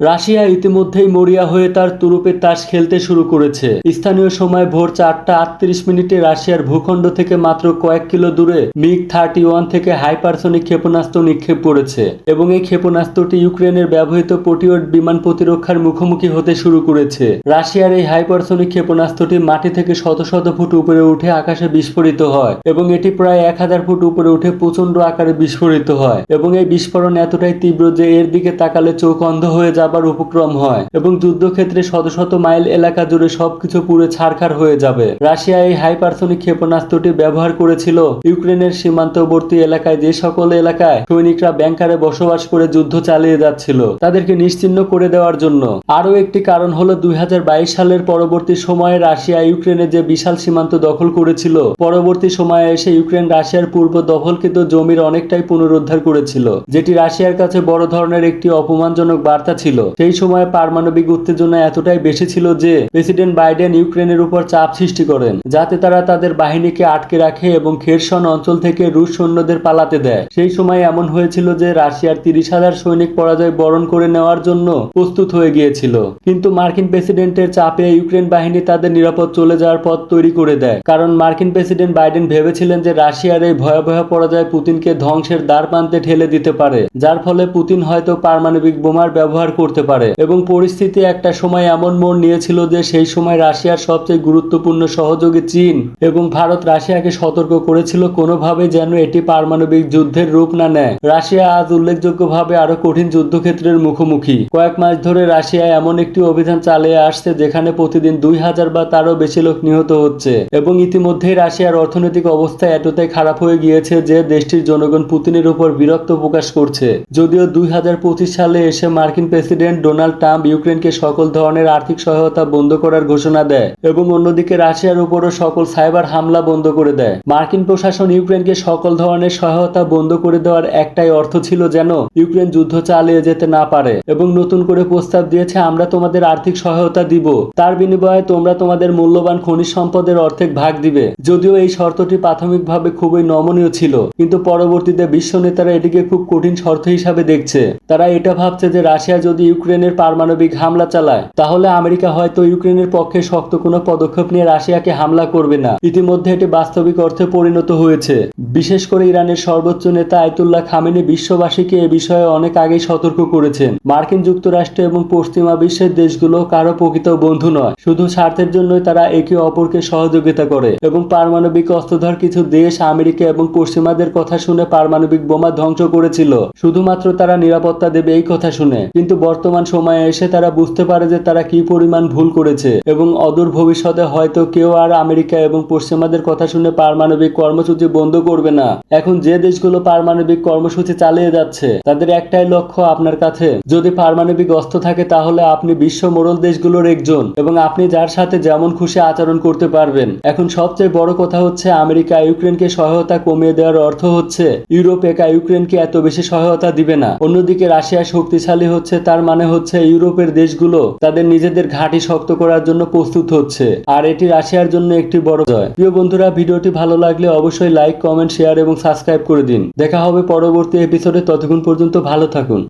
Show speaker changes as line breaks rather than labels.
Russia ইতিমধ্যেই মরিয়া হয়ে তার তুরুপের তাস খেলতে শুরু করেছে। স্থানীয় সময় ভোর চারটা আটত্রিশ মিনিটে রাশিয়ার ভূখণ্ড থেকে মাত্র কয়েক কিলো দূরে মিগ থার্টি ওয়ান থেকে হাইপারসনিক ক্ষেপণাস্ত্র নিক্ষেপ করেছে এবং এই ক্ষেপণাস্ত্রটি ইউক্রেনের ব্যবহৃত পটিওট বিমান প্রতিরক্ষার মুখোমুখি হতে শুরু করেছে। রাশিয়ার এই হাইপারসনিক ক্ষেপণাস্ত্রটি মাটি থেকে শত শত ফুট উপরে উঠে আকাশে বিস্ফোরিত হয় এবং এটি প্রায় এক হাজার ফুট উপরে উঠে প্রচণ্ড আকারে বিস্ফোরিত হয় এবং এই বিস্ফোরণ এতটাই তীব্র যে এর দিকে তাকালে চোখ অন্ধ হয়ে যাবার উপক্রম হয় এবং যুদ্ধক্ষেত্রে শত শত মাইল এলাকা জুড়ে সবকিছু পুরো ছারখার হয়ে যাবে। রাশিয়া এই হাইপারসনিক ক্ষেপণাস্ত্রটি ব্যবহার করেছিল। ইউক্রেনের সীমান্তবর্তী এলাকায় যে সকল এলাকায় সৈনিকরা ব্যাংকারে বসবাস করে যুদ্ধ চালিয়ে যাচ্ছিল, তাদেরকে নিশ্চিহ্ন করে দেওয়ার জন্য। আরও একটি কারণ হলো দুই হাজার বাইশ সালের পরবর্তী সময়ে রাশিয়া ইউক্রেনের যে বিশাল সীমান্ত দখল করেছিল, পরবর্তী সময়ে এসে ইউক্রেন রাশিয়ার পূর্ব দখলকৃত জমির অনেকটাই পুনরুদ্ধার করেছিল, যেটি রাশিয়ার কাছে বড় ধরনের একটি অপমানজনক বার্তা ছিল। সেই সময় পারমাণবিক উত্তেজনা এতটাই বেশি ছিল যে প্রেসিডেন্ট বাইডেন ইউক্রেনের উপর চাপ সৃষ্টি করেন, যাতে তারা তাদের বাহিনীকে আটকে রাখে এবং খেরসন অঞ্চল থেকে রুশ সৈন্যদের পালাতে দেয়। সেই সময় এমন হয়েছিল যে রাশিয়ার তিরিশ হাজার সৈনিক পরাজয় বরণ করে নেওয়ার জন্য প্রস্তুত হয়ে গিয়েছিল। কিন্তু মার্কিন প্রেসিডেন্টের চাপে ইউক্রেন বাহিনী তাদের নিরাপদ চলে যাওয়ার পথ তৈরি করে দেয়। কারণ মার্কিন প্রেসিডেন্ট বাইডেন ভেবেছিলেন যে রাশিয়ার এই ভয়াবহ পরাজয় পুতিনকে ধ্বংসের দ্বার প্রান্তে ঠেলে দিতে পারে, যার ফলে পুতিন হয়তো পারমাণবিক বোমার ব্যবহার করতে পারে। এবং পরিস্থিতি একটা সময় এমন মোড় নিয়েছিল যে সেই সময় রাশিয়ার সবচেয়ে গুরুত্বপূর্ণ সহযোগী চীন এবং ভারত রাশিয়াকে সতর্ক করেছিল কোনোভাবে যেন এটি পারমাণবিক যুদ্ধের রূপ না নেয়। রাশিয়া আজ উল্লেখযোগ্যভাবে আরও কঠিন যুদ্ধক্ষেত্রের মুখোমুখি। কয়েক মাস ধরে রাশিয়া এমন একটি অভিযান চালিয়ে আসছে যেখানে প্রতিদিন দুই হাজার বা তারও বেশি লোক নিহত হচ্ছে। এবং ইতিমধ্যেই রাশিয়ার অর্থনৈতিক অবস্থা এতটাই খারাপ হয়ে গিয়েছে যে দেশটির জনগণ পুতিনের উপর বিরক্ত প্রকাশ করছে। যদিও দুই হাজার পঁচিশ সালে এসে মার্কিন প্রেসিডেন্ট ডোনাল্ড ট্রাম্প ইউক্রেনকে সকল ধরনের আর্থিক সহায়তা বন্ধ করার ঘোষণা দেয় এবং অন্যদিকে রাশিয়ার উপরও সকল সাইবার হামলা বন্ধ করে দেয়। মার্কিন প্রশাসন ইউক্রেনকে সকল ধরনের সহায়তা বন্ধ করে দেওয়ার একটাই অর্থ ছিল যেন ইউক্রেন যুদ্ধ চালিয়ে যেতে না পারে এবং নতুন করে প্রস্তাব দিয়েছে, আমরা তোমাদের আর্থিক সহায়তা দিব। তার বিনিময়ে তোমরা তোমাদের মূল্যবান খনিজ সম্পদের অর্ধেক ভাগ দিবে। যদিও এই শর্তটি প্রাথমিকভাবে খুবই নমনীয় ছিল, কিন্তু পরবর্তীতে বিশ্ব নেতারা এটিকে খুব কঠিন শর্ত হিসাবে দেখছে। তারা এটা ভাবছে যে রাশিয়া যদি ইউক্রেনের পারমাণবিক হামলা চালায়। তাহলে আমেরিকা হয়তো ইউক্রেনের পক্ষে শক্ত কোনো পদক্ষেপ নিয়ে রাশিয়াকে হামলা করবে না। ইতিমধ্যে এটি বাস্তবিক অর্থে পরিণত হয়েছে। বিশেষ করে ইরানের সর্বোচ্চ নেতা আয়তুল্লাহ খামেনি বিশ্ববাসীকে এ বিষয়ে অনেক আগেই সতর্ক করেছেন। মার্কিন যুক্তরাষ্ট্র এবং পশ্চিমা বিশ্বের দেশগুলো কারও প্রকৃত বন্ধু নয়। শুধু স্বার্থের জন্যই তারা একে অপরকে সহযোগিতা করে এবং পারমাণবিক অস্ত্রধর কিছু দেশ আমেরিকা এবং পশ্চিমাদের কথা শুনে পারমাণবিক বোমা ধ্বংস করেছিল। শুধুমাত্র তারা নিরাপত্তা দেবে এই কথা শুনে। কিন্তু বর্তমান সময়ে এসে তারা বুঝতে পারে যে তারা কি পরিমাণ ভুল করেছে এবং অদূর ভবিষ্যতে হয়তো কেউ আর আমেরিকা এবং পশ্চিমাদের কথা শুনে পারমাণবিক কর্মসূচি বন্ধ করবে না। এখন যে দেশগুলো পারমাণবিক কর্মসূচি চালিয়ে যাচ্ছে, তাদের একটাই লক্ষ্য আপনার কাছে। যদি পারমাণবিক অস্ত্র থাকে, তাহলে আপনি বিশ্ব মোড়ল দেশগুলোর একজন এবং আপনি যার সাথে যেমন খুশি আচরণ করতে পারবেন। এখন সবচেয়ে বড় কথা হচ্ছে, আমেরিকা ইউক্রেনকে সহায়তা কমিয়ে দেওয়ার অর্থ হচ্ছে, ইউরোপ একা ইউক্রেনকে এত বেশি সহায়তা দিবে না। অন্যদিকে রাশিয়া শক্তিশালী হচ্ছে, তার মানে হচ্ছে ইউরোপের দেশগুলো তাদের নিজেদের ঘাঁটি শক্ত করার জন্য প্রস্তুত হচ্ছে। আর এটি রাশিয়ার জন্য একটি বড় জয়। প্রিয় বন্ধুরা, ভিডিওটি ভালো লাগলে অবশ্যই লাইক, কমেন্ট, শেয়ার এবং সাবস্ক্রাইব করে দিন। দেখা হবে পরবর্তী এপিসোডে ততক্ষণ পর্যন্ত ভালো থাকুন।